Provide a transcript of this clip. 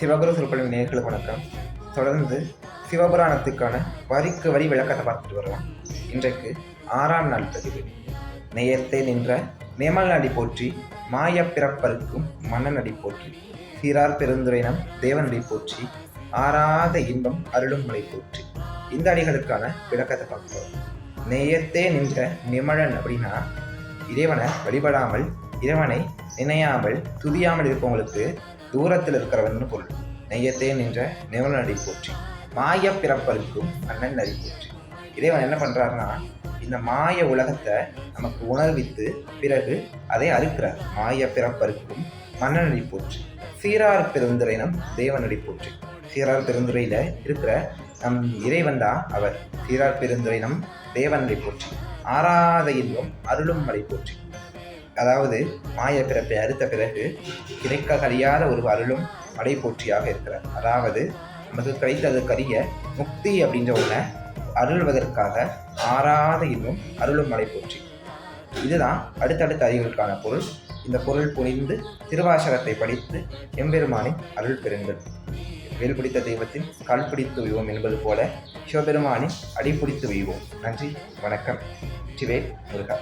சிவகுரு சொற்பொழிவு நேர்களுக்கு வணக்கம். தொடர்ந்து சிவபுராணத்துக்கான வரிக்கு வரி விளக்கத்தை பார்த்துட்டு வரலாம். இன்றைக்கு ஆறாம் நாள் பதிவு. நேயத்தே நின்ற நேமல்நடி போற்றி மாயப் பிறப்பருக்கும் மன்னனடி போற்றி சீரார் பெருந்துரைனம் தேவனடி போற்றி ஆறாத இன்பம் அருளும் மலை போற்றி. இந்த அடிகளுக்கான விளக்கத்தை பார்க்கலாம் நேயத்தே நின்ற நிமழன் அப்படின்னா இறைவனை வழிபடாமல் இறைவனை நினையாமல் துதியாமல் இருப்பவங்களுக்கு தூரத்தில் இருக்கிறவன் பொருள். நெய்யத்தே நின்ற நிவனடி போற்றி. மாய பிறப்பருக்கும் அண்ணன் நடி போற்றி. இறைவன் என்ன பண்ணுறாருன்னா இந்த மாய உலகத்தை நமக்கு உணர்வித்து பிறகு அதை அறுக்கிறார். மாய பிறப்பருக்கும் மன்னனடி போற்றி. சீரார் பெருந்துரைனம் தேவனடி போற்றி. சீரார் பெருந்துரையில் இருக்கிற நம் இறைவன் தான் அவர். சீரார் பெருந்துரைனம் தேவனடி போற்றி. ஆராத இன்பம் அருளும் மலை போற்றி. அதாவது மாய பிறப்பை அறுத்த பிறகு கிடைக்க கழியாத ஒரு அருளும் மலை போற்றியாக இருக்கிறார். அதாவது நமக்கு கிடைத்ததற்கரிய முக்தி அப்படின்ற ஒன்றை அருள்வதற்காக ஆறாத இன்னும் அருளும் மலை போற்றி. இதுதான் அடுத்தடுத்த அறிவுக்கான பொருள். இந்த பொருள் புனிந்து திருவாசகத்தை படித்து எம்பெருமானின் அருள் பெறுங்கள். வேல் பிடித்த தெய்வத்தின் கால் பிடித்து வைவோம் என்பது போல சிவபெருமானின் அடிபிடித்து வைவோம் நன்றி வணக்கம். சிவே முருகா.